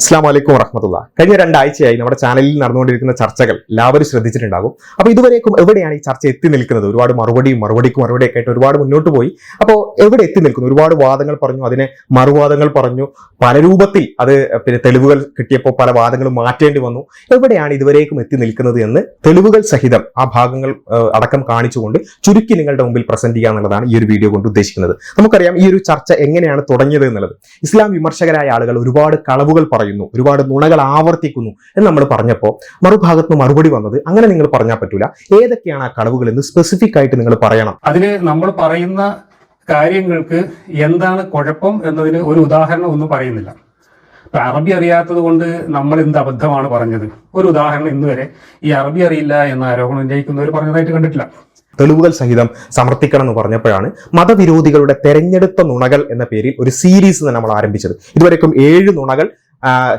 അസ്ലാം വലൈക്കും വറഹമത്തുള്ള. കഴിഞ്ഞ രണ്ടാഴ്ചയായി നമ്മുടെ ചാനലിൽ നടന്നുകൊണ്ടിരിക്കുന്ന ചർച്ചകൾ എല്ലാവരും ശ്രദ്ധിച്ചിട്ടുണ്ടാകും. അപ്പോൾ ഇതുവരേക്കും എവിടെയാണ് ഈ ചർച്ച എത്തി നിൽക്കുന്നത്? ഒരുപാട് മറുപടിയും മറുപടിക്കും മറുപടിയൊക്കെ ആയിട്ട് ഒരുപാട് മുന്നോട്ട് പോയി. അപ്പോൾ എവിടെ എത്തി നിൽക്കുന്നു? ഒരുപാട് വാദങ്ങൾ പറഞ്ഞു അതിനെ മറുവാദങ്ങൾ പറഞ്ഞു. പല രൂപത്തിൽ അത് പിന്നെ തെളിവുകൾ കിട്ടിയപ്പോൾ പല വാദങ്ങളും മാറ്റേണ്ടി വന്നു. എവിടെയാണ് ഇതുവരേക്കും എത്തി നിൽക്കുന്നത് എന്ന് തെളിവുകൾ സഹിതം ആ ഭാഗങ്ങൾ അടക്കം കാണിച്ചുകൊണ്ട് ചുരുക്കി നിങ്ങളുടെ മുമ്പിൽ പ്രസന്റ് ചെയ്യുക എന്നുള്ളതാണ് ഈ ഒരു വീഡിയോ കൊണ്ട് ഉദ്ദേശിക്കുന്നത്. നമുക്കറിയാം ഈ ഒരു ചർച്ച എങ്ങനെയാണ് തുടങ്ങിയത് എന്നുള്ളത്. ഇസ്ലാം വിമർശകരായ ആളുകൾ ഒരുപാട് കളവുകൾ പറയുന്നു ഒരുപാട് നുണകൾ ആവർത്തിക്കുന്നു എന്ന് നമ്മൾ പറഞ്ഞപ്പോൾ മറുഭാഗത്ത് നിന്ന് മറുപടി വന്നത് അങ്ങനെ നിങ്ങൾ പറഞ്ഞാൽ പറ്റൂല. ഏതൊക്കെയാണ് ആ കളവുകൾ എന്ന് സ്പെസിഫിക് ആയിട്ട് നിങ്ങൾ പറയണം. അതിന് നമ്മൾ പറയുന്ന കാര്യങ്ങൾക്ക് എന്താണ് കുഴപ്പം എന്നതിന് ഒരു ഉദാഹരണം ഒന്നും പറയുന്നില്ല. ഇപ്പൊ അറബി അറിയാത്തത് കൊണ്ട് നമ്മൾ എന്ത് അബദ്ധമാണ് പറഞ്ഞത്? ഒരു ഉദാഹരണം ഇന്ന് വരെ ഈ അറബി അറിയില്ല എന്ന ആരോപണം ഉന്നയിക്കുന്നവർ പറഞ്ഞതായിട്ട് കണ്ടിട്ടില്ല. തെളിവുകൾ സഹിതം സമർപ്പിക്കണം എന്ന് പറഞ്ഞപ്പോഴാണ് മതവിരോധികളുടെ തെരഞ്ഞെടുത്ത നുണകൾ എന്ന പേരിൽ ഒരു സീരീസ് തന്നെ നമ്മൾ ആരംഭിച്ചത്. ഇതുവരെക്കും ഏഴ് നുണകൾ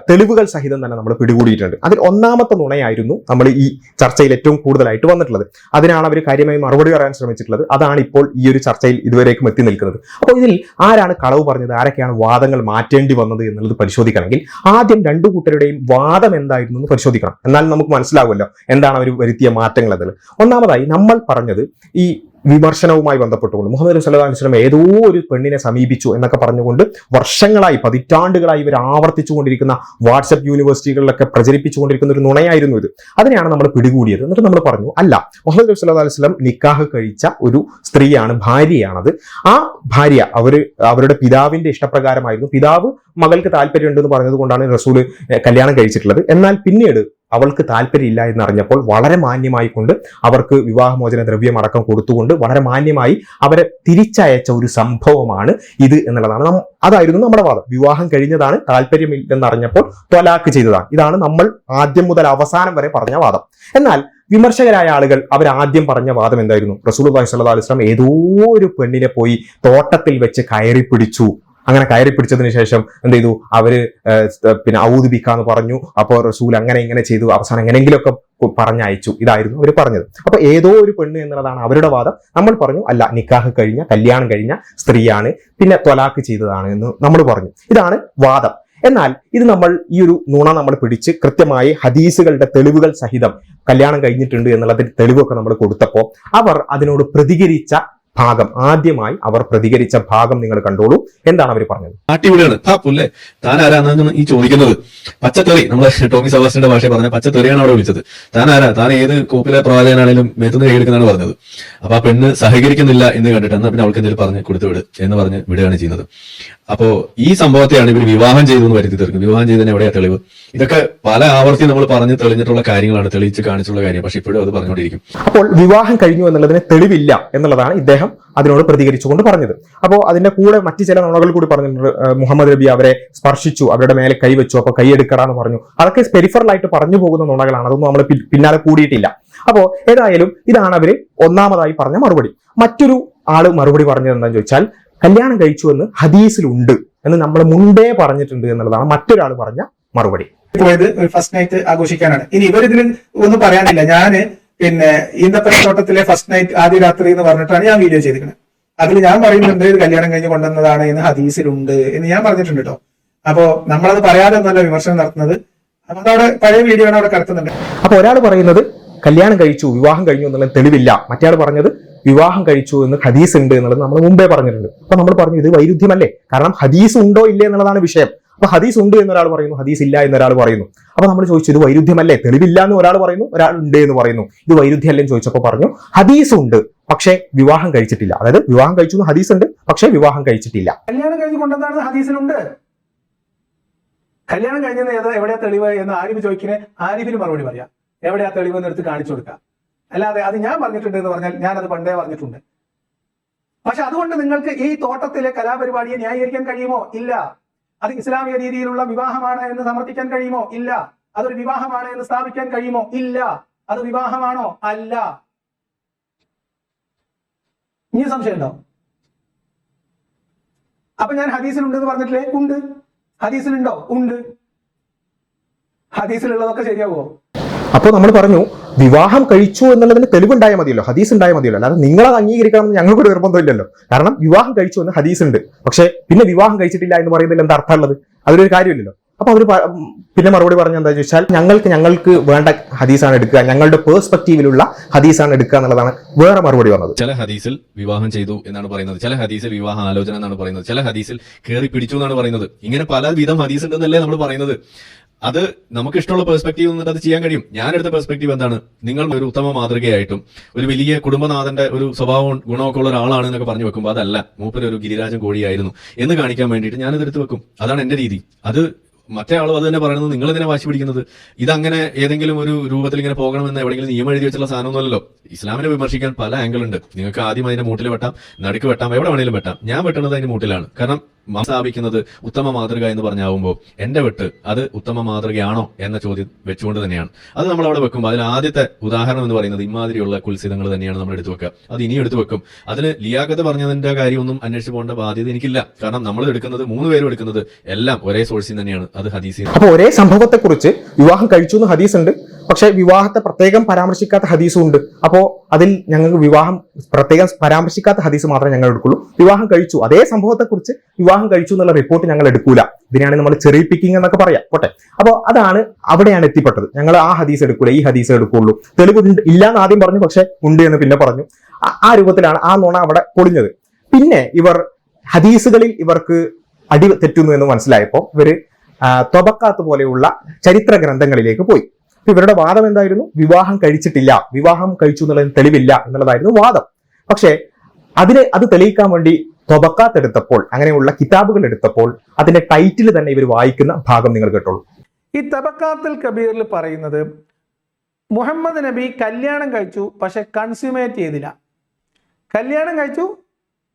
തെളിവുകൾ സഹിതം തന്നെ നമ്മൾ പിടികൂടിയിട്ടുണ്ട്. അതിൽ ഒന്നാമത്തെ നുണയായിരുന്നു നമ്മൾ ഈ ചർച്ചയിൽ ഏറ്റവും കൂടുതലായിട്ട് വന്നിട്ടുള്ളത്. അതിനാണ് അവർ കാര്യമായി മറുപടി പറയാൻ ശ്രമിച്ചിട്ടുള്ളത്. അതാണ് ഇപ്പോൾ ഈ ഒരു ചർച്ചയിൽ ഇതുവരേക്കും എത്തി നിൽക്കുന്നത്. അപ്പോൾ ഇതിൽ ആരാണ് കളവ് പറഞ്ഞത്? ആരൊക്കെയാണ് വാദങ്ങൾ മാറ്റേണ്ടി വന്നത് എന്നുള്ളത് പരിശോധിക്കണമെങ്കിൽ ആദ്യം രണ്ടു കൂട്ടരുടെയും വാദം എന്തായിരുന്നു എന്ന് പരിശോധിക്കണം. എന്നാൽ നമുക്ക് മനസ്സിലാവുമല്ലോ എന്താണ് അവർ വരുത്തിയ മാറ്റങ്ങൾ അതിൽ ഒന്നാമതായി നമ്മൾ പറഞ്ഞത് ഈ വിമർശനവുമായി ബന്ധപ്പെട്ടുകൊണ്ട്. മുഹമ്മദ് അലൈഹി വസല്ലം ഏതോ ഒരു പെണ്ണിനെ സമീപിച്ചു എന്നൊക്കെ പറഞ്ഞുകൊണ്ട് വർഷങ്ങളായി പതിറ്റാണ്ടുകളായി ഇവർ ആവർത്തിച്ചുകൊണ്ടിരിക്കുന്ന വാട്സപ്പ് യൂണിവേഴ്സിറ്റികളിലൊക്കെ പ്രചരിപ്പിച്ചുകൊണ്ടിരിക്കുന്ന ഒരു നുണയായിരുന്നു ഇത്. അതിനെയാണ് നമ്മൾ പിടികൂടിയത്. എന്നിട്ട് നമ്മൾ പറഞ്ഞു അല്ല മുഹമ്മദ് നബി സല്ലല്ലാഹു അലൈഹി വസല്ലം നിക്കാഹ് കഴിച്ച ഒരു സ്ത്രീയാണ് ഭാര്യയാണത്. ആ ഭാര്യ അവർ അവരുടെ പിതാവിന്റെ ഇഷ്ടപ്രകാരമായിരുന്നു. പിതാവ് മകൾക്ക് താല്പര്യമുണ്ടെന്ന് പറഞ്ഞത് കൊണ്ടാണ് റസൂൽ കല്യാണം കഴിച്ചിട്ടുള്ളത്. എന്നാൽ പിന്നീട് അവൾക്ക് താല്പര്യമില്ല എന്നറിഞ്ഞപ്പോൾ വളരെ മാന്യമായി കൊണ്ട് അവർക്ക് വിവാഹമോചന ദ്രവ്യം അടക്കം കൊടുത്തുകൊണ്ട് വളരെ മാന്യമായി അവരെ തിരിച്ചയച്ച ഒരു സംഭവമാണ് ഇത് എന്നുള്ളതാണ്. അതായിരുന്നു നമ്മുടെ വാദം. വിവാഹം കഴിഞ്ഞതാണ് താല്പര്യമില്ലെന്നറിഞ്ഞപ്പോൾ ത്വലാക്ക് ചെയ്തതാണ്. ഇതാണ് നമ്മൾ ആദ്യം മുതൽ അവസാനം വരെ പറഞ്ഞ വാദം. എന്നാൽ വിമർശകരായ ആളുകൾ അവർ ആദ്യം പറഞ്ഞ വാദം എന്തായിരുന്നു? റസൂൽ അലൈഹി വസല്ലം ഏതോ ഒരു പെണ്ണിനെ പോയി തോട്ടത്തിൽ വെച്ച് കയറി പിടിച്ചു. അങ്ങനെ കയറി പിടിച്ചതിന് ശേഷം എന്ത് ചെയ്തു? അവർ പിന്നെ ഔദുബിക്കാന്ന് പറഞ്ഞു. അപ്പോൾ റസൂൽ അങ്ങനെ ഇങ്ങനെ ചെയ്തു. അവസാനം എങ്ങനെയെങ്കിലുമൊക്കെ പറഞ്ഞയച്ചു. ഇതായിരുന്നു അവർ പറഞ്ഞത്. അപ്പൊ ഏതോ ഒരു പെണ്ണ് എന്നുള്ളതാണ് അവരുടെ വാദം. നമ്മൾ പറഞ്ഞു അല്ല നിക്കാഹ് കഴിഞ്ഞ കല്യാണം കഴിഞ്ഞ സ്ത്രീയാണ്. പിന്നെ തൊലാക്ക് ചെയ്തതാണ് എന്ന് നമ്മൾ പറഞ്ഞു. ഇതാണ് വാദം. എന്നാൽ ഇത് നമ്മൾ ഈ ഒരു നുണ നമ്മൾ പിടിച്ച് കൃത്യമായി ഹദീസുകളുടെ തെളിവുകൾ സഹിതം കല്യാണം കഴിഞ്ഞിട്ടുണ്ട് എന്നുള്ളതിന് തെളിവൊക്കെ നമ്മൾ കൊടുത്തപ്പോൾ അവർ അതിനോട് പ്രതികരിച്ച ഭാഗം. ആദ്യമായി അവർ പ്രതികരിച്ച ഭാഗം നിങ്ങൾ കണ്ടോളൂ. എന്താണ് അവർ പറഞ്ഞത്? ആട്ടിവിടുകയാണ് ആ പുല്ലേ. താൻ ഈ ചോദിക്കുന്നത്. പച്ചത്തെറി. നമ്മളെ ടോമി സവാസിന്റെ ഭാഷ പറഞ്ഞ പച്ചത്തെറിയാണ് അവിടെ വിളിച്ചത്. താൻ ആരാ താൻ ഏത് കോപ്പിലെ പ്രവാചകനാണെങ്കിലും മേത്തുനിന്ന് കൈയെടുക്കുന്നതാണ് പറഞ്ഞത്. അപ്പൊ ആ പെണ്ണ് സഹകരിക്കുന്നില്ല എന്ന് കണ്ടിട്ട് എന്നാ പിന്നെ അവൾക്ക് എന്തെങ്കിലും പറഞ്ഞ് കൊടുത്തു വിട് എന്ന് പറഞ്ഞ് വിടുകയാണ് ചെയ്യുന്നത്. അപ്പോ ഈ സംഭവത്തെയാണ് ഇവർ വിവാഹം ചെയ്തു എന്ന് വരുത്തി തീർക്കുന്നത്. വിവാഹം ചെയ്തതിന് എവിടെയാ തെളിവ്? ഇതൊക്കെ പല ആവർത്തി നമ്മൾ പറഞ്ഞ് തെളിഞ്ഞിട്ടുള്ള കാര്യങ്ങളാണ് തെളിയിച്ച് കാണിച്ചുള്ള കാര്യം. പക്ഷെ ഇപ്പോഴും അത് പറഞ്ഞുകൊണ്ടിരിക്കും. അപ്പോൾ വിവാഹം കഴിഞ്ഞു എന്നുള്ളതിന് തെളിവില്ല എന്നുള്ളതാണ് ഇദ്ദേഹം അതിനോട് പ്രതികരിച്ചുകൊണ്ട് പറഞ്ഞത്. അപ്പോൾ അതിന്റെ കൂടെ മറ്റു ചില നുണകൾ കൂടി പറഞ്ഞിട്ടുണ്ട്. മുഹമ്മദ് നബി അവരെ സ്പർശിച്ചു അവരുടെ മേലെ കൈവച്ചു അപ്പൊ കൈയെടുക്കടാന്ന് പറഞ്ഞു. അതൊക്കെ സ്പെരിഫറലായിട്ട് പറഞ്ഞു പോകുന്ന നുണകളാണ്. അതൊന്നും നമ്മൾ പിന്നാലെ കൂടിയിട്ടില്ല. അപ്പോൾ ഏതായാലും ഇതാണ് അവർ ഒന്നാമതായി പറഞ്ഞ മറുപടി. മറ്റൊരു ആൾ മറുപടി പറഞ്ഞത് എന്താണെന്ന് ചോദിച്ചാൽ കല്യാണം കഴിച്ചു എന്ന് ഹദീസിലുണ്ട് എന്ന് നമ്മൾ മുൻപേ പറഞ്ഞിട്ടുണ്ട് എന്നുള്ളതാണ് മറ്റൊരാൾ പറഞ്ഞ മറുപടി. പോയത് ഫസ്റ്റ് നൈറ്റ് ആഘോഷിക്കാനാണ്. ഇനി ഇവരിതിൽ ഒന്നും പറയാനില്ല. ഞാൻ പിന്നെ ഈന്തപ്പന തോട്ടത്തിലെ ഫസ്റ്റ് നൈറ്റ് ആദ്യ രാത്രി എന്ന് പറഞ്ഞിട്ടാണ് ഞാൻ വീഡിയോ ചെയ്തിരിക്കുന്നത്. അതിൽ ഞാൻ പറയുന്നുണ്ട് ഇത് കല്യാണം കഴിഞ്ഞ് കൊണ്ടുവന്നതാണ് എന്ന് ഹദീസിലുണ്ട് എന്ന് ഞാൻ പറഞ്ഞിട്ടുണ്ട് കേട്ടോ അപ്പോ നമ്മളത് പറയാതെ ഒന്നല്ല വിമർശനം നടത്തുന്നത്. അപ്പൊ അതവിടെ പഴയ വീഡിയോ ആണ് അവിടെ കിടക്കുന്നുണ്ട് അപ്പൊ ഒരാൾ പറയുന്നത് കല്യാണം കഴിച്ചു വിവാഹം കഴിഞ്ഞു എന്നുള്ള തെളിവില്ല. മറ്റേ പറഞ്ഞത് വിവാഹം കഴിച്ചു എന്ന് ഹദീസ് ഉണ്ട് എന്നുള്ളത് നമ്മൾ മുമ്പേ പറഞ്ഞിട്ടുണ്ട്. അപ്പൊ നമ്മൾ പറഞ്ഞു ഇത് വൈരുദ്ധ്യമല്ലേ? കാരണം ഹദീസ് ഉണ്ടോ ഇല്ലേ എന്നുള്ളതാണ് വിഷയം. അപ്പൊ ഹദീസ് ഉണ്ട് എന്നൊരാൾ പറയുന്നു ഹദീസ് ഇല്ല എന്നൊരാൾ പറയുന്നു. അപ്പൊ നമ്മൾ ചോദിച്ചു ഇത് വൈരുദ്ധ്യമല്ലേ? തെളിവില്ല എന്ന് ഒരാൾ പറയുന്നു ഒരാൾ ഉണ്ട് എന്ന് പറയുന്നു. ഇത് വൈരുദ്ധ്യമല്ലേ എന്ന് ചോദിച്ചപ്പോൾ പറഞ്ഞു ഹദീസ് ഉണ്ട് പക്ഷേ വിവാഹം കഴിച്ചിട്ടില്ല. അതായത് വിവാഹം കഴിച്ചു ഹദീസ് ഉണ്ട് പക്ഷേ വിവാഹം കഴിച്ചിട്ടില്ല. കല്യാണം കഴിഞ്ഞ് കൊണ്ടുവന്നതാണ് ഹദീസിലുണ്ട്. കല്യാണം കഴിഞ്ഞത് എവിടെയാ തെളിവ് എന്ന് ആരിഫ് ചോദിക്കുന്നത് ആരിഫിന് മറുപടി പറയാം. എവിടെയാ തെളിവ് എന്നെടുത്ത് കാണിച്ചു കൊടുക്കാം. അല്ലാതെ അത് ഞാൻ പറഞ്ഞിട്ടുണ്ട് എന്ന് പറഞ്ഞാൽ ഞാൻ അത് പണ്ടേ പറഞ്ഞിട്ടുണ്ട്. പക്ഷെ അതുകൊണ്ട് നിങ്ങൾക്ക് ഈ തോട്ടത്തിലെ കലാപരിപാടിയെ ന്യായീകരിക്കാൻ കഴിയുമോ? ഇല്ല. അത് ഇസ്ലാമിക രീതിയിലുള്ള വിവാഹമാണ് എന്ന് സമർത്ഥിക്കാൻ കഴിയുമോ? ഇല്ല. അതൊരു വിവാഹമാണ് എന്ന് സ്ഥാപിക്കാൻ കഴിയുമോ? ഇല്ല. അത് വിവാഹമാണോ? അല്ല. ഇനി സംശയമുണ്ടോ അപ്പൊ ഞാൻ ഹദീസിലുണ്ട് എന്ന് പറഞ്ഞിട്ടില്ലേ? ഉണ്ട്. ഹദീസിലുണ്ടോ? ഉണ്ട്. ഹദീസിലുള്ളതൊക്കെ ശരിയാവോ അപ്പോൾ നമ്മൾ പറഞ്ഞു വിവാഹം കഴിച്ചു എന്നുള്ളതിന് തെളിവുണ്ടായാൽ മതിയല്ലോ ഹദീസ് ഉണ്ടായാൽ മതിയല്ലോ. അല്ലാതെ നിങ്ങളത് അംഗീകരിക്കണം എന്ന് ഞങ്ങൾക്കൊരു നിർബന്ധമില്ലല്ലോ. കാരണം വിവാഹം കഴിച്ചു എന്ന് ഹദീസ് ഉണ്ട് പക്ഷേ പിന്നെ വിവാഹം കഴിച്ചിട്ടില്ല എന്ന് പറയുന്നതിൽ എന്താ അർത്ഥമുള്ളത്? അതൊരു കാര്യമില്ലല്ലോ. അപ്പൊ അവർ പിന്നെ മറുപടി പറഞ്ഞ എന്താ ചോദിച്ചാൽ ഞങ്ങൾക്ക് ഞങ്ങൾക്ക് വേണ്ട ഹദീസാണ് എടുക്കുക. ഞങ്ങളുടെ പേഴ്സ്പെക്റ്റീവിലുള്ള ഹദീസാണ് എടുക്കുക എന്നുള്ളതാണ് വേറെ മറുപടി വന്നത് ചില ഹദീസിൽ വിവാഹം ചെയ്തു എന്നാണ് പറയുന്നത്. ചില ഹദീസിൽ വിവാഹ ആലോചന എന്നാണ് പറയുന്നത്. ചില ഹദീസിൽ കയറി പിടിച്ചു എന്നാണ് പറയുന്നത്. ഇങ്ങനെ പല വിധം ഹദീസ് ഉണ്ടെന്നല്ലേ നമ്മൾ പറയുന്നത്. അത് നമുക്ക് ഇഷ്ടമുള്ള പെർസ്പെക്റ്റീവ് നിന്നിട്ട് അത് ചെയ്യാൻ കഴിയും. ഞാൻ എടുത്ത പെർസ്പെക്റ്റീവ് എന്താണ്? നിങ്ങൾ ഒരു ഉത്തമ മാതൃകയായിട്ടും ഒരു വലിയ കുടുംബനാഥന്റെ ഒരു സ്വഭാവവും ഗുണമൊക്കെ ഉള്ള ഒരാളാണ് എന്നൊക്കെ പറഞ്ഞു വെക്കുമ്പോൾ അതല്ല മൂപ്പര് ഒരു ഗിരിരാജൻ കോഴിയായിരുന്നു എന്ന് കാണിക്കാൻ വേണ്ടിയിട്ട് ഞാനിത് എടുത്ത് വെക്കും. അതാണ് എന്റെ രീതി. അത് മറ്റേ ആളും അത് തന്നെ പറയുന്നത് നിങ്ങൾ ഇതിനെ വാശി പിടിക്കുന്നത്? ഇതങ്ങനെ ഏതെങ്കിലും ഒരു രൂപത്തിൽ ഇങ്ങനെ പോകണമെന്ന് എവിടെയെങ്കിലും നിയമം എഴുതി വെച്ചുള്ള സാധനമൊന്നുമല്ലോ ഇസ്ലാമിനെ വിമർശിക്കാൻ പല ആംഗിൾ ഉണ്ട്. നിങ്ങൾക്ക് ആദ്യം അതിന്റെ മൂട്ടിൽ വെട്ടാം നടുക്ക് വെട്ടാം എവിടെ വേണമെങ്കിലും വെട്ടാം. ഞാൻ വെട്ടുന്നത് അതിന്റെ മൂട്ടിലാണ്. കാരണം മം സ്ഥാപിക്കുന്നത് ഉത്തമ മാതൃക എന്ന് പറഞ്ഞാവുമ്പോൾ എന്റെ വെട്ട് അത് ഉത്തമ മാതൃകയാണോ എന്ന ചോദ്യം വെച്ചുകൊണ്ട് തന്നെയാണ്. അത് നമ്മൾ അവിടെ വെക്കുമ്പോൾ അതിൽ ആദ്യത്തെ ഉദാഹരണം എന്ന് പറയുന്നത് ഇമാതിരിയുള്ള കുൽസിതങ്ങൾ തന്നെയാണ് നമ്മൾ എടുത്തു വെക്കുക. അത് ഇനി എടുത്തു വെക്കും. അതിൽ ലിയാഖത്ത് പറഞ്ഞതിന്റെ കാര്യമൊന്നും അന്വേഷിച്ച് പോകേണ്ട ബാധ്യത എനിക്കില്ല. കാരണം നമ്മൾ എടുക്കുന്നത് മൂന്ന് പേരും എടുക്കുന്നത് എല്ലാം ഒരേ സോഴ്സിൽ തന്നെയാണ്. അത് ഹദീസിൽ. അപ്പോൾ ഒരേ സംഭവത്തെക്കുറിച്ച് വിവാഹം കഴിച്ചു എന്ന് ഹദീസ് ഉണ്ട് പക്ഷെ വിവാഹത്തെ പ്രത്യേകം പരാമർശിക്കാത്ത ഹദീസും ഉണ്ട്. അപ്പോ അതിൽ ഞങ്ങൾക്ക് വിവാഹം പ്രത്യേകം പരാമർശിക്കാത്ത ഹദീസ് മാത്രമേ ഞങ്ങൾ എടുക്കുള്ളൂ. വിവാഹം കഴിച്ചു. അതേ സംഭവത്തെക്കുറിച്ച് വിവാഹം കഴിച്ചു എന്നുള്ള റിപ്പോർട്ട് ഞങ്ങൾ എടുക്കൂല. ഇതിനാണ് നമ്മൾ ചെറിയ പിക്കിംഗ് എന്നൊക്കെ പറയാം. പോട്ടെ. അപ്പോൾ അതാണ് അവിടെയാണ് എത്തിപ്പെട്ടത്. ഞങ്ങൾ ആ ഹദീസ് എടുക്കൂല ഈ ഹദീസ് എടുക്കുള്ളൂ. തെളിവ് ഇല്ല എന്ന് ആദ്യം പറഞ്ഞു പക്ഷെ ഉണ്ട് എന്ന് പിന്നെ പറഞ്ഞു. ആ- രൂപത്തിലാണ് ആ നുണ അവിടെ പൊളിഞ്ഞത്. പിന്നെ ഇവർ ഹദീസുകളിൽ ഇവർക്ക് അടി തെറ്റുന്നു എന്ന് മനസ്സിലായപ്പോൾ ഇവർ തൊബക്കാത്ത് പോലെയുള്ള ചരിത്ര ഗ്രന്ഥങ്ങളിലേക്ക് പോയി. ഇവരുടെ വാദം എന്തായിരുന്നു? വിവാഹം കഴിച്ചിട്ടില്ല. വിവാഹം കഴിച്ചു എന്നുള്ളതിന് തെളിവില്ല എന്നുള്ളതായിരുന്നു വാദം. പക്ഷേ അതിനെ അത് തെളിയിക്കാൻ വേണ്ടി തൊബക്കാത്ത് എടുത്തപ്പോൾ അങ്ങനെയുള്ള കിതാബുകൾ എടുത്തപ്പോൾ അതിന്റെ ടൈറ്റിൽ തന്നെ ഇവർ വായിക്കുന്ന ഭാഗം നിങ്ങൾ കേട്ടോളൂ. ഈ തബക്കാത്തിൽ കബീറിൽ പറയുന്നത് മുഹമ്മദ് നബി കല്യാണം കഴിച്ചു പക്ഷെ കൺസ്യൂമേറ്റ് ചെയ്തില്ല. കല്യാണം കഴിച്ചു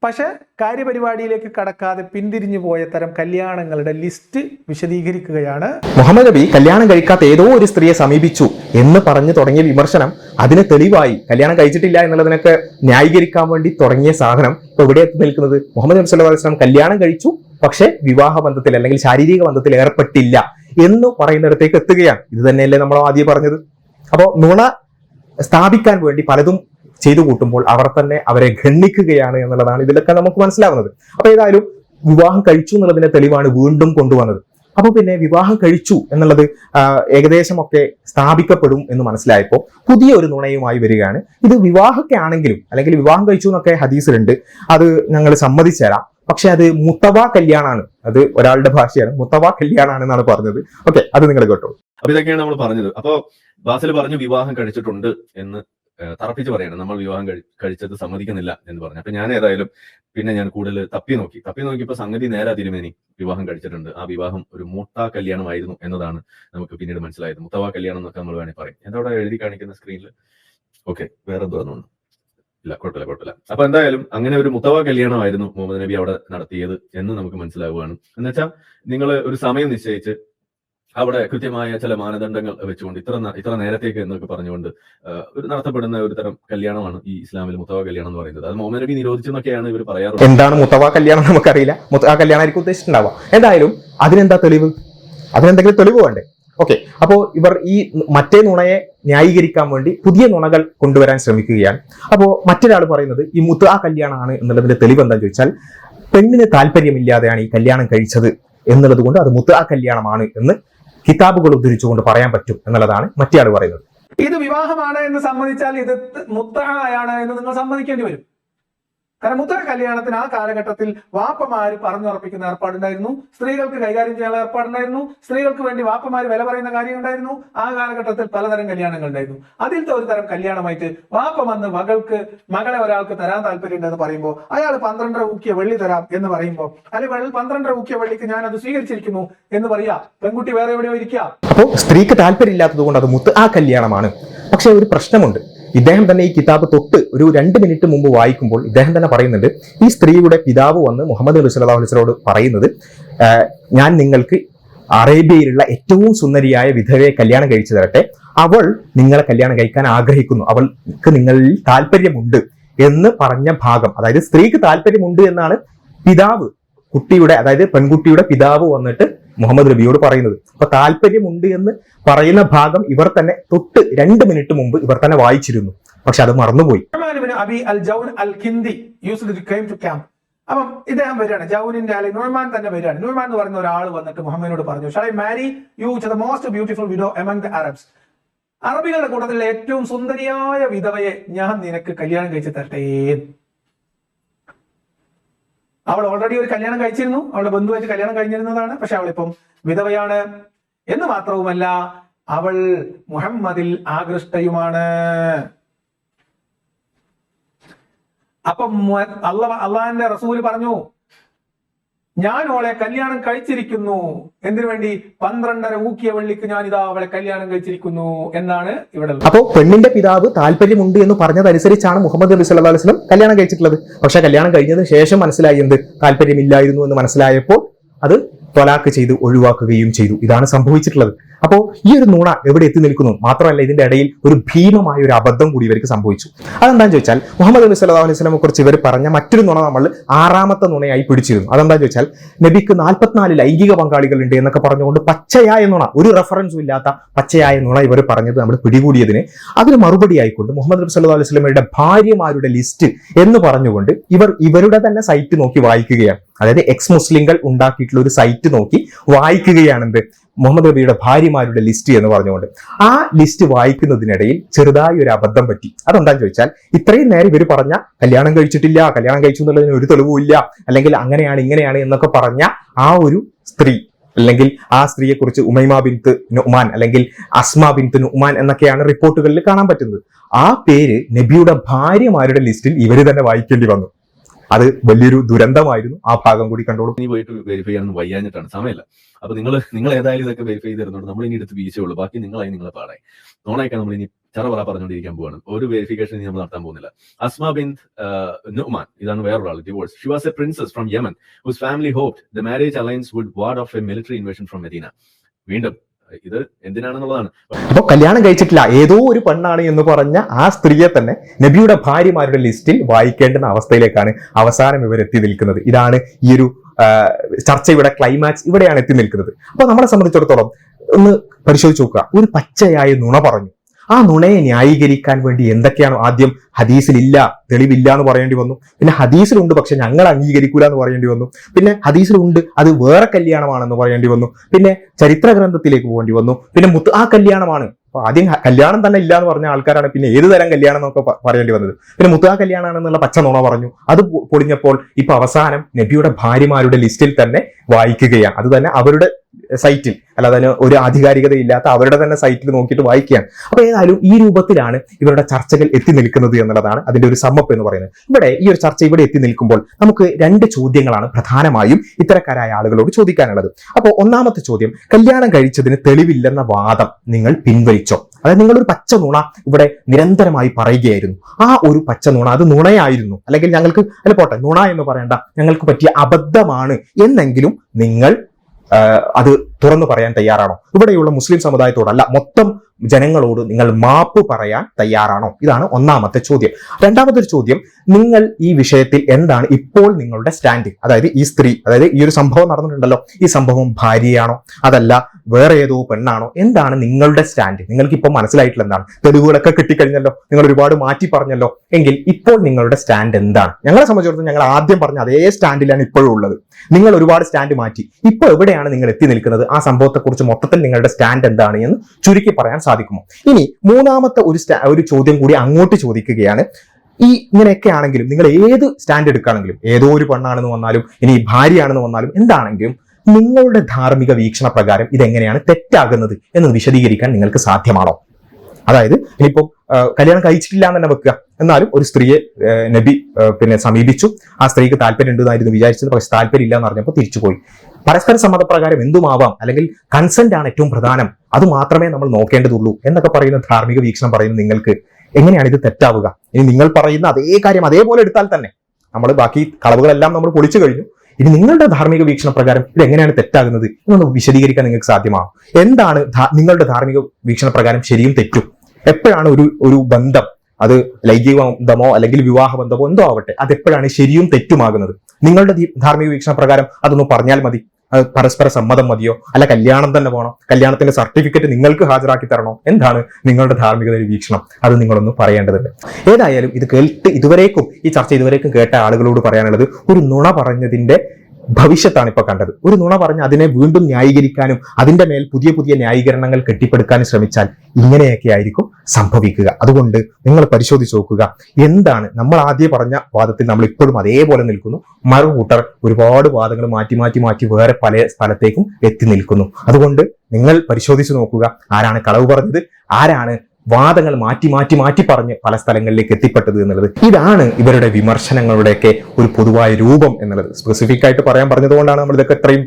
പക്ഷെ കാര്യപരിപാടിയിലേക്ക് കടക്കാതെ പിന്തിരിഞ്ഞു പോയ തരം കല്യാണങ്ങളുടെ ലിസ്റ്റ് വിശദീകരിക്കുകയാണ്. മുഹമ്മദ് നബി കല്യാണം കഴിക്കാത്ത ഏതോ ഒരു സ്ത്രീയെ സമീപിച്ചു എന്ന് പറഞ്ഞു തുടങ്ങിയ വിമർശനം അതിന് തെളിവായി. കല്യാണം കഴിച്ചിട്ടില്ല എന്നുള്ളതിനൊക്കെ ന്യായീകരിക്കാൻ വേണ്ടി തുടങ്ങിയ സാധനം ഇപ്പൊ ഇവിടെ എത്തി നിൽക്കുന്നത് മുഹമ്മദ് നബി സല്ലല്ലാഹു അലൈഹി കല്യാണം കഴിച്ചു പക്ഷെ വിവാഹ ബന്ധത്തിൽ അല്ലെങ്കിൽ ശാരീരിക ബന്ധത്തിൽ ഏർപ്പെട്ടില്ല എന്ന് പറയുന്നിടത്തേക്ക് എത്തുകയാണ്. ഇത് തന്നെയല്ലേ നമ്മൾ ആദ്യം പറഞ്ഞത്. അപ്പോൾ നുണ സ്ഥാപിക്കാൻ വേണ്ടി പലതും ചെയ്തു കൂട്ടുമ്പോൾ അവർ തന്നെ അവരെ ഖണ്ഡിക്കുകയാണ് എന്നുള്ളതാണ് ഇതിലൊക്കെ നമുക്ക് മനസ്സിലാവുന്നത്. അപ്പൊ ഏതായാലും വിവാഹം കഴിച്ചു എന്നുള്ളതിന്റെ തെളിവാണ് വീണ്ടും കൊണ്ടുവന്നത്. അപ്പൊ പിന്നെ വിവാഹം കഴിച്ചു എന്നുള്ളത് ഏകദേശമൊക്കെ സ്ഥാപിക്കപ്പെടും എന്ന് മനസ്സിലായപ്പോൾ പുതിയ ഒരു നുണയുമായി വരികയാണ്. ഇത് വിവാഹമൊക്കെ ആണെങ്കിലും അല്ലെങ്കിൽ വിവാഹം കഴിച്ചു എന്നൊക്കെ ഹദീസിലുണ്ട്. അത് ഞങ്ങൾ സമ്മതിച്ചു തരാം. പക്ഷെ അത് മുത്തവ കല്യാണാണ്. അത് ഒരാളുടെ ഭാഷയാണ്. മുത്തവ കല്യാണാണ് എന്നാണ് പറഞ്ഞത്. ഓക്കെ അത് നിങ്ങൾ കേട്ടോ അപ്പൊ ഇതൊക്കെയാണ് നമ്മൾ പറഞ്ഞത്. അപ്പോ ബാസിൽ പറഞ്ഞു വിവാഹം കഴിച്ചിട്ടുണ്ട് എന്ന്. തറപ്പിച്ച് പറയണം. നമ്മൾ വിവാഹം കഴി- കഴിച്ചത് സമ്മതിക്കുന്നില്ല എന്ന് പറഞ്ഞു. അപ്പൊ ഞാൻ ഏതായാലും പിന്നെ ഞാൻ കൂടുതൽ തപ്പി നോക്കി. തപ്പി നോക്കിയപ്പോ സംഗതി നേരെ തിരുമേനി വിവാഹം കഴിച്ചിട്ടുണ്ട്. ആ വിവാഹം ഒരു മൂട്ടാ കല്യാണമായിരുന്നു എന്നതാണ് നമുക്ക് പിന്നീട് മനസ്സിലായത്. മുത്തവ കല്യാണം എന്നൊക്കെ നമ്മൾ വേണമെങ്കിൽ പറയും. എന്താ അവിടെ എഴുതി കാണിക്കുന്ന സ്ക്രീനിൽ ഓക്കെ വേറെ എന്തോ തോന്നുന്നു ഇല്ല കുഴപ്പമില്ല കുഴപ്പമില്ല. അപ്പൊ എന്തായാലും അങ്ങനെ ഒരു മുത്തവ കല്യാണമായിരുന്നു മുഹമ്മദ് നബി അവിടെ നടത്തിയത് എന്ന് നമുക്ക് മനസ്സിലാവുകയാണ്. എന്നുവെച്ചാൽ നിങ്ങൾ ഒരു സമയം നിശ്ചയിച്ച് അവിടെ കൃത്യമായ ചില മാനദണ്ഡങ്ങൾ വെച്ചുകൊണ്ട് ഇത്ര ഇത്ര നേരത്തേക്ക് എന്നൊക്കെ പറഞ്ഞുകൊണ്ട് ഒരു നടത്തപ്പെടുന്ന ഒരു തരം കല്യാണമാണ് ഈ ഇസ്ലാമിൽ മുത്തവ കല്യാണം എന്ന് പറയുന്നത്. അത് മോമനബി നബി നിരോധിച്ചെന്നൊക്കെയാണ് ഇവർ പറയാറുള്ളത്. എന്താണ് മുത്തവ കല്യാണം നമുക്കറിയില്ല. കല്യാണം ആയിരിക്കും ഉദ്ദേശിച്ചിട്ടുണ്ടാവുക. എന്തായാലും അതിനെന്താ തെളിവ്? അതിനെന്തെങ്കിലും തെളിവ് വേണ്ടേ? ഓക്കെ. അപ്പോൾ ഇവർ ഈ മറ്റേ നുണയെ ന്യായീകരിക്കാൻ വേണ്ടി പുതിയ നുണകൾ കൊണ്ടുവരാൻ ശ്രമിക്കുകയാണ്. അപ്പോൾ മറ്റൊരാൾ പറയുന്നത് ഈ മുത്ത കല്യാണമാണ് എന്നുള്ളതിന്റെ തെളിവ് എന്താണെന്ന് ചോദിച്ചാൽ പെണ്ണിന് താല്പര്യമില്ലാതെയാണ് ഈ കല്യാണം കഴിച്ചത് എന്നുള്ളത് കൊണ്ട് അത് മുത്ത കല്യാണമാണ് എന്ന് കിതാബുകൾ ഉദ്ധരിച്ചുകൊണ്ട് പറയാൻ പറ്റും എന്നുള്ളതാണ് മറ്റേ ആൾ പറയുന്നത്. ഇത് വിവാഹമാണ് എന്ന് സമ്മതിച്ചാൽ ഇത് മുത്തഹയാണ് എന്ന് നിങ്ങൾ സമ്മതിക്കേണ്ടി വരും. മുത്തഹ കല്യാണത്തിന് ആ കാലഘട്ടത്തിൽ വാപ്പമാര് പറഞ്ഞുറപ്പിക്കുന്ന ഏർപ്പാടുണ്ടായിരുന്നു. സ്ത്രീകൾക്ക് കൈകാര്യം ചെയ്യാനുള്ള ഏർപ്പാടുണ്ടായിരുന്നു. സ്ത്രീകൾക്ക് വേണ്ടി വാപ്പമാര് വില പറയുന്ന കാര്യം ഉണ്ടായിരുന്നു ആ കാലഘട്ടത്തിൽ പലതരം കല്യാണങ്ങൾ ഉണ്ടായിരുന്നു. അതിലത്തെ ഒരു തരം കല്യാണമായിട്ട് വാപ്പ വന്ന് മകൾക്ക് മകളെ ഒരാൾക്ക് തരാൻ താല്പര്യമുണ്ടെന്ന് പറയുമ്പോൾ അയാൾ പന്ത്രണ്ടര ഊക്കിയ വെള്ളി തരാം എന്ന് പറയുമ്പോൾ അല്ലെങ്കിൽ പന്ത്രണ്ടര ഊക്കിയ വെള്ളിക്ക് ഞാൻ അത് സ്വീകരിച്ചിരിക്കുന്നു എന്ന് പറയാ. പെൺകുട്ടി വേറെ എവിടെയോ ഇരിക്കുക അപ്പോൾ സ്ത്രീക്ക് താല്പര്യമില്ലാത്തത് കൊണ്ട് അത് മുത്ത് ആ കല്യാണമാണ്. പക്ഷെ ഒരു പ്രശ്നമുണ്ട്. ഇദ്ദേഹം തന്നെ ഈ കിതാബ് തൊട്ട് ഒരു രണ്ട് മിനിറ്റ് മുമ്പ് വായിക്കുമ്പോൾ ഇദ്ദേഹം തന്നെ പറയുന്നുണ്ട് ഈ സ്ത്രീയുടെ പിതാവ് വന്ന് മുഹമ്മദ് നബി സല്ലല്ലാഹു അലൈഹി വസല്ലമയോട് പറയുന്നത് ഞാൻ നിങ്ങൾക്ക് അറേബ്യയിലുള്ള ഏറ്റവും സുന്ദരിയായ വിധവയെ കല്യാണം കഴിച്ചു തരട്ടെ. അവൾ നിങ്ങളെ കല്യാണം കഴിക്കാൻ ആഗ്രഹിക്കുന്നു. അവൾക്ക് നിങ്ങളിൽ താല്പര്യമുണ്ട് എന്ന് പറഞ്ഞ ഭാഗം. അതായത് സ്ത്രീക്ക് താല്പര്യമുണ്ട് എന്നാണ് പിതാവ് കുട്ടിയുടെ അതായത് പെൺകുട്ടിയുടെ പിതാവ് വന്നിട്ട് മുഹമ്മദ് നബിയോട് പറയുന്നത്. അപ്പൊ താല്പര്യമുണ്ട് എന്ന് പറയുന്ന ഭാഗം ഇവർ തന്നെ തൊട്ട് രണ്ട് മിനിറ്റ് മുമ്പ് ഇവർ തന്നെ വായിച്ചിരുന്നു. പക്ഷെ അത് മറന്നുപോയി. അപ്പം ഇദ്ദേഹം വരികയാണ്. ജൗനിന്റെ അല്ലെങ്കിൽ നുഴമാൻ തന്നെ വരികയാണ്. നുഴമാൻ എന്ന് പറയുന്ന ഒരാൾ വന്നിട്ട് മുഹമ്മദിനോട് പറഞ്ഞു shall I marry you to the most beautiful widow among the Arabs അറബികളുടെ കൂട്ടത്തിലെ ഏറ്റവും സുന്ദരിയായ വിധവയെ ഞാൻ നിനക്ക് കല്യാണം കഴിച്ച് തരട്ടെ അവൾ ഓൾറെഡി ഒരു കല്യാണം കഴിച്ചിരുന്നു. അവളുടെ ബന്ധുവായിട്ട് കല്യാണം കഴിഞ്ഞിരുന്നതാണ്. പക്ഷെ അവളിപ്പം വിധവയാണ്. എന്ന് മാത്രവുമല്ല അവൾ മുഹമ്മദിൽ ആകൃഷ്ടയുമാണ്. അപ്പം അള്ള അള്ളാഹിന്റെ റസൂൽ പറഞ്ഞു ഞാൻ അവളെ കല്യാണം കഴിച്ചിരിക്കുന്നു. എന്തിനു വേണ്ടി? പന്ത്രണ്ടര ഊക്കിയ വള്ളിക്ക് ഞാൻ ഇതാ അവളെ കല്യാണം കഴിച്ചിരിക്കുന്നു എന്നാണ് ഇവിടെ അപ്പോ പെണ്ണിന്റെ പിതാവ് താല്പര്യമുണ്ട് എന്ന് പറഞ്ഞതനുസരിച്ചാണ് മുഹമ്മദ് നബി സല്ലു അലൈഹി കല്യാണം കഴിച്ചിട്ടുള്ളത്. പക്ഷെ കല്യാണം കഴിഞ്ഞതിന് ശേഷം മനസ്സിലായി എന്ത്? താല്പര്യമില്ലായിരുന്നു എന്ന് മനസ്സിലായപ്പോൾ അത് തൊലാക്ക് ചെയ്ത് ഒഴിവാക്കുകയും ചെയ്തു. ഇതാണ് സംഭവിച്ചിട്ടുള്ളത്. അപ്പോൾ ഈ ഒരു നുണ എവിടെ എത്തി നിൽക്കുന്നു? മാത്രമല്ല ഇതിന്റെ ഇടയിൽ ഒരു ഭീമമായ ഒരു അബദ്ധം കൂടി ഇവർക്ക് സംഭവിച്ചു. അതെന്താണെന്ന് ചോദിച്ചാൽ മുഹമ്മദ് നബി സല്ലല്ലാഹു അലൈഹി സ്വലമെ കുറിച്ച് ഇവർ പറഞ്ഞ മറ്റൊരു നുണ നമ്മൾ ആറാമത്തെ നുണയായി പിടിച്ചിരുന്നു. അതെന്താണെന്ന് ചോദിച്ചാൽ നബിക്ക് നാൽപ്പത്തിനാല് ലൈംഗിക പങ്കാളികളുണ്ട് എന്നൊക്കെ പറഞ്ഞുകൊണ്ട് പച്ചയായ നുണ ഒരു റെഫറൻസും ഇല്ലാത്ത പച്ചയായ നുണ ഇവർ പറഞ്ഞത് നമ്മൾ പിടികൂടിയതിന്. അതിന് മറുപടി ആയിക്കൊണ്ട് മുഹമ്മദ് നബി സല്ലാ അലൈഹി സ്വലമയുടെ ഭാര്യമാരുടെ ലിസ്റ്റ് എന്ന് പറഞ്ഞുകൊണ്ട് ഇവർ ഇവരുടെ തന്നെ സൈറ്റ് നോക്കി വായിക്കുകയാണ്. അതായത് എക്സ് മുസ്ലിങ്ങൾ ഉണ്ടാക്കിയിട്ടുള്ള ഒരു സൈറ്റ് നോക്കി വായിക്കുകയാണെന്ത് മുഹമ്മദ് നബിയുടെ ഭാര്യമാരുടെ ലിസ്റ്റ് എന്ന് പറഞ്ഞുകൊണ്ട്. ആ ലിസ്റ്റ് വായിക്കുന്നതിനിടയിൽ ചെറുതായി ഒരു അബദ്ധം പറ്റി. അതെന്താന്ന് ചോദിച്ചാൽ ഇത്രയും നേരം ഇവർ പറഞ്ഞ കല്യാണം കഴിച്ചിട്ടില്ല കല്യാണം കഴിച്ചു എന്നുള്ളതിന് ഒരു തെളിവുമില്ല അല്ലെങ്കിൽ അങ്ങനെയാണ് ഇങ്ങനെയാണ് എന്നൊക്കെ പറഞ്ഞ ആ ഒരു സ്ത്രീ അല്ലെങ്കിൽ ആ സ്ത്രീയെ കുറിച്ച് ഉമൈമ ബിൻത്ത് നുമാൻ അല്ലെങ്കിൽ അസ്മ ബിൻത്ത് നുമാൻ എന്നൊക്കെയാണ് റിപ്പോർട്ടുകളിൽ കാണാൻ പറ്റുന്നത്. ആ പേര് നബിയുടെ ഭാര്യമാരുടെ ലിസ്റ്റിൽ ഇവർ തന്നെ വായിക്കേണ്ടി വന്നു. അത് വലിയൊരു ദുരന്തമായിരുന്നു. ആ ഭാഗം കൂടി കണ്ടോളൂ. നീ പോയിട്ട് വെരിഫൈ ചെയ്യാനൊന്നും വയ്യാഞ്ഞിട്ടാണ്. സമയമില്ല. അപ്പൊ നിങ്ങൾ നിങ്ങൾ ഏതായാലും ഇതൊക്കെ വെരിഫൈ ചെയ്ത് തരുന്നുണ്ട്. നമ്മൾ ഇനി എടുത്ത് വീഴ്ചയുള്ളൂ ബാക്കി നിങ്ങളായി നിങ്ങളെ പാടായി. നോണായിക്കാൻ നമ്മൾ ഇനി ചറപറ പറഞ്ഞുകൊണ്ടിരിക്കാൻ പോവാണ്. ഒരു വെരിഫിക്കേഷൻ നമ്മൾ നടത്താൻ പോകുന്നില്ല. Asma bin Numan. ഇതാണ് വേറൊരാൾ divorce she was a princess from Yemen whose family hoped the marriage alliance would ward off a military invasion from Medina വീണ്ടും ഇത് എന്തിനാണെന്നുള്ളതാണ്. അപ്പോൾ കല്യാണം കഴിച്ചിട്ടില്ല. ഏതോ ഒരു പെണ്ണാണ് എന്ന് പറഞ്ഞ ആ സ്ത്രീയെ തന്നെ നബിയുടെ ഭാര്യമാരുടെ ലിസ്റ്റിൽ വായിക്കേണ്ടുന്ന അവസ്ഥയിലേക്കാണ് അവസാനം ഇവരെത്തി നിൽക്കുന്നത്. ഇതാണ് ഈ ഒരു ചർച്ച ഇവിടെ ക്ലൈമാക്സ് ഇവിടെയാണ് എത്തി നിൽക്കുന്നത്. അപ്പോൾ നമ്മളെ സംബന്ധിച്ചിടത്തോളം ഒന്ന് പരിശോധിച്ച് നോക്കുക. ഒരു പച്ചയായ നുണ പറഞ്ഞു. ആ നുണയെ ന്യായീകരിക്കാൻ വേണ്ടി എന്തൊക്കെയാണ് ആദ്യം ഹദീസിലില്ല തെളിവില്ല എന്ന് പറയേണ്ടി വന്നു. പിന്നെ ഹദീസിലുണ്ട് പക്ഷെ ഞങ്ങൾ അംഗീകരിക്കൂല എന്ന് പറയേണ്ടി വന്നു. പിന്നെ ഹദീസിലുണ്ട് അത് വേറെ കല്യാണമാണെന്ന് പറയേണ്ടി വന്നു. പിന്നെ ചരിത്ര ഗ്രന്ഥത്തിലേക്ക് പോകേണ്ടി വന്നു. പിന്നെ മുത്ത് ആ കല്യാണമാണ്. അപ്പൊ ആദ്യം കല്യാണം തന്നെ ഇല്ല എന്ന് പറഞ്ഞ ആൾക്കാരാണ് പിന്നെ ഏത് തരം കല്യാണം എന്നൊക്കെ പറയേണ്ടി വന്നത്. പിന്നെ മുത്തുക കല്യാണമാണെന്നുള്ള പച്ച നുണ പറഞ്ഞു. അത് പൊളിഞ്ഞപ്പോൾ ഇപ്പൊ അവസാനം നബിയുടെ ഭാര്യമാരുടെ ലിസ്റ്റിൽ തന്നെ വായിക്കുകയാണ്. അത് തന്നെ അവരുടെ സൈറ്റിൽ അല്ലാതെ അതിന് ഒരു ആധികാരികത ഇല്ലാത്ത അവരുടെ തന്നെ സൈറ്റിൽ നോക്കിയിട്ട് വായിക്കുകയാണ്. അപ്പൊ ഏതായാലും ഈ രൂപത്തിലാണ് ഇവരുടെ ചർച്ചകൾ എത്തി നിൽക്കുന്നത് എന്നുള്ളതാണ് അതിന്റെ ഒരു സമ്മപ്പ് എന്ന് പറയുന്നത്. ഇവിടെ ഈ ഒരു ചർച്ച ഇവിടെ എത്തി നിൽക്കുമ്പോൾ നമുക്ക് രണ്ട് ചോദ്യങ്ങളാണ് പ്രധാനമായും ഇത്തരക്കാരായ ആളുകളോട് ചോദിക്കാനുള്ളത്. അപ്പോൾ ഒന്നാമത്തെ ചോദ്യം കല്യാണം കഴിച്ചതിന് തെളിവില്ലെന്ന വാദം നിങ്ങൾ പിൻവലിച്ചോ? അതായത് നിങ്ങളൊരു പച്ച നുണ ഇവിടെ നിരന്തരമായി പറയുകയായിരുന്നു. ആ ഒരു പച്ച നുണ അത് നുണയായിരുന്നു. അല്ലെങ്കിൽ ഞങ്ങൾക്ക് അല്ല പോട്ടെ നുണ എന്ന് പറയണ്ട ഞങ്ങൾക്ക് പറ്റിയ അബദ്ധമാണ് എന്നെങ്കിലും നിങ്ങൾ അത് തുറന്നു പറയാൻ തയ്യാറാണോ? ഇവിടെയുള്ള മുസ്ലിം സമുദായത്തോടല്ല. മൊത്തം ജനങ്ങളോട് നിങ്ങൾ മാപ്പ് പറയാൻ തയ്യാറാണോ? ഇതാണ് ഒന്നാമത്തെ ചോദ്യം. രണ്ടാമത്തെ ചോദ്യം നിങ്ങൾ ഈ വിഷയത്തിൽ എന്താണ് ഇപ്പോൾ നിങ്ങളുടെ സ്റ്റാൻഡിങ് അതായത് ഈ സ്ത്രീ അതായത് ഈ ഒരു സംഭവം നടന്നിട്ടുണ്ടല്ലോ. ഈ സംഭവം ഭാര്യയാണോ? അതല്ല വേറെ ഏതോ പെണ്ണാണോ? എന്താണ് നിങ്ങളുടെ സ്റ്റാൻഡിങ് നിങ്ങൾക്ക് ഇപ്പോൾ മനസ്സിലായിട്ടില്ല എന്താണ്? തെളിവുകളൊക്കെ കിട്ടിക്കഴിഞ്ഞല്ലോ. നിങ്ങൾ ഒരുപാട് മാറ്റി പറഞ്ഞല്ലോ. എങ്കിൽ ഇപ്പോൾ നിങ്ങളുടെ സ്റ്റാൻഡ് എന്താണ്? ഞങ്ങളെ സംബന്ധിച്ചിടത്തോളം ഞങ്ങൾ ആദ്യം പറഞ്ഞ അതേ സ്റ്റാൻഡിലാണ് ഇപ്പോഴും ഉള്ളത്. നിങ്ങൾ ഒരുപാട് സ്റ്റാൻഡ് മാറ്റി. ഇപ്പോൾ എവിടെയാണ് നിങ്ങൾ എത്തി നിൽക്കുന്നത്? ആ സംഭവത്തെക്കുറിച്ച് മൊത്തത്തിൽ നിങ്ങളുടെ സ്റ്റാൻഡ് എന്താണ് എന്ന് ചുരുക്കി പറയാൻ സാധിക്കുമോ? ഇനി മൂന്നാമത്തെ ഒരു ഒരു ചോദ്യം കൂടി അങ്ങോട്ട് ചോദിക്കുകയാണ്. ഈ ഇങ്ങനെയൊക്കെ ആണെങ്കിലും നിങ്ങൾ ഏത് സ്റ്റാൻഡ് എടുക്കുകയാണെങ്കിലും ഏതോ ഒരു പെണ്ണാണെന്ന് വന്നാലും ഇനി ഭാര്യയാണെന്ന് വന്നാലും എന്താണെങ്കിലും നിങ്ങളുടെ ധാർമ്മിക വീക്ഷണ പ്രകാരം ഇതെങ്ങനെയാണ് തെറ്റാകുന്നത് എന്ന് വിശദീകരിക്കാൻ നിങ്ങൾക്ക് സാധ്യമാണോ? അതായത് ഇനിയിപ്പോ കല്യാണം കഴിച്ചിട്ടില്ല എന്ന് തന്നെ വെക്കുക. എന്നാലും ഒരു സ്ത്രീയെ നബി പിന്നെ സമീപിച്ചു. ആ സ്ത്രീക്ക് താല്പര്യം ഉണ്ടെന്നായിരുന്നു വിചാരിച്ചത് പക്ഷെ താല്പര്യം ഇല്ല എന്ന് പറഞ്ഞപ്പോൾ തിരിച്ചുപോയി. പരസ്പര സമ്മതപ്രകാരം എന്തുമാവാം? അല്ലെങ്കിൽ കൺസെന്റ് ആണ് ഏറ്റവും പ്രധാനം. അത് മാത്രമേ നമ്മൾ നോക്കേണ്ടതുള്ളൂ എന്നൊക്കെ പറയുന്ന ധാർമ്മിക വീക്ഷണം പറയുന്ന നിങ്ങൾക്ക്. എങ്ങനെയാണ് ഇത് തെറ്റാവുക? ഇനി നിങ്ങൾ പറയുന്ന അതേ കാര്യം അതേപോലെ എടുത്താൽ തന്നെ. നമ്മൾ ബാക്കി കളവുകളെല്ലാം നമ്മൾ പൊളിച്ചു കഴിഞ്ഞു. ഇനി നിങ്ങളുടെ ധാർമ്മിക വീക്ഷണ പ്രകാരം ഇത് എങ്ങനെയാണ് തെറ്റാകുന്നത് എന്നൊന്ന് വിശദീകരിക്കാൻ നിങ്ങൾക്ക് സാധ്യമാകും എന്താണ് നിങ്ങളുടെ ധാർമ്മിക വീക്ഷണ പ്രകാരം ശരിയും തെറ്റും? എപ്പോഴാണ് ഒരു ഒരു ബന്ധം അത് ലൈംഗിക ബന്ധമോ അല്ലെങ്കിൽ വിവാഹ ബന്ധമോ എന്തോ ആവട്ടെ അത് എപ്പോഴാണ് ശരിയും തെറ്റുമാകുന്നത്? നിങ്ങളുടെ ധാർമ്മിക വീക്ഷണ പ്രകാരം അതൊന്ന് പറഞ്ഞാൽ മതി. പരസ്പര സമ്മതം മതിയോ? അല്ല കല്യാണം തന്നെ വേണോ കല്യാണത്തിന്റെ സർട്ടിഫിക്കറ്റ് നിങ്ങൾക്ക് ഹാജരാക്കി തരണോ? എന്താണ് നിങ്ങളുടെ ധാർമ്മികത വീക്ഷണം? അത് നിങ്ങളൊന്ന് പറയേണ്ടതുണ്ട്. ഏതായാലും ഇത് കേട്ട് ഇതുവരേക്കും ഈ ചർച്ച ഇതുവരേക്കും കേട്ട ആളുകളോട് പറയാനുള്ളത് ഒരു നുണ പറഞ്ഞതിന്റെ ഭവിഷ്യത്താണ് ഇപ്പൊ കണ്ടത്. ഒരു നുണ പറഞ്ഞ് അതിനെ വീണ്ടും ന്യായീകരിക്കാനും അതിന്റെ മേൽ പുതിയ പുതിയ ന്യായീകരണങ്ങൾ കെട്ടിപ്പടുക്കാനും ശ്രമിച്ചാൽ ഇങ്ങനെയൊക്കെ ആയിരിക്കും സംഭവിക്കുക. അതുകൊണ്ട് നിങ്ങൾ പരിശോധിച്ച് നോക്കുക. എന്താണ് നമ്മൾ ആദ്യം പറഞ്ഞ വാദത്തിൽ നമ്മൾ ഇപ്പോഴും അതേപോലെ നിൽക്കുന്നു. മറുകൂട്ടർ ഒരുപാട് വാദങ്ങൾ മാറ്റി മാറ്റി മാറ്റി വേറെ പല സ്ഥലത്തേക്കും എത്തി നിൽക്കുന്നു. അതുകൊണ്ട് നിങ്ങൾ പരിശോധിച്ച് നോക്കുക. ആരാണ് കളവ് പറഞ്ഞത്? ആരാണ് വാദങ്ങൾ മാറ്റി മാറ്റി മാറ്റി പറഞ്ഞ് പല സ്ഥലങ്ങളിലേക്ക് എത്തിപ്പെട്ടത് എന്നുള്ളത്. ഇതാണ് ഇവരുടെ വിമർശനങ്ങളുടെയൊക്കെ ഒരു പൊതുവായ രൂപം എന്നുള്ളത്. സ്പെസിഫിക് ആയിട്ട് പറയാൻ പറഞ്ഞതുകൊണ്ടാണ് നമ്മൾ ഇതൊക്കെ ഇത്രയും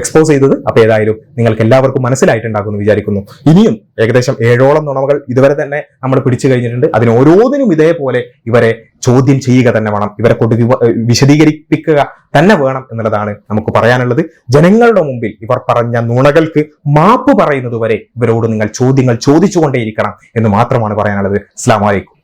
എക്സ്പോസ് ചെയ്തത്. അപ്പൊ ഏതായാലും നിങ്ങൾക്ക് എല്ലാവർക്കും മനസ്സിലായിട്ടുണ്ടാകുമെന്ന് വിചാരിക്കുന്നു. ഇനിയും ഏകദേശം ഏഴോളം നുണകൾ ഇതുവരെ തന്നെ നമ്മൾ പിടിച്ചു കഴിഞ്ഞിട്ടുണ്ട്. അതിന് ഓരോന്നിനും ഇതേപോലെ ഇവരെ ചോദ്യം ചെയ്യുക തന്നെ വേണം. ഇവരെ കൊണ്ട് വിശദീകരിപ്പിക്കുക തന്നെ വേണം എന്നുള്ളതാണ് നമുക്ക് പറയാനുള്ളത്. ജനങ്ങളുടെ മുമ്പിൽ ഇവർ പറഞ്ഞ നുണകൾക്ക് മാപ്പ് പറയുന്നത് വരെ ഇവരോട് നിങ്ങൾ ചോദ്യങ്ങൾ ചോദിച്ചുകൊണ്ടേയിരിക്കണം എന്ന് മാത്രമാണ് പറയാനുള്ളത്. അസ്ലാം വലൈക്കും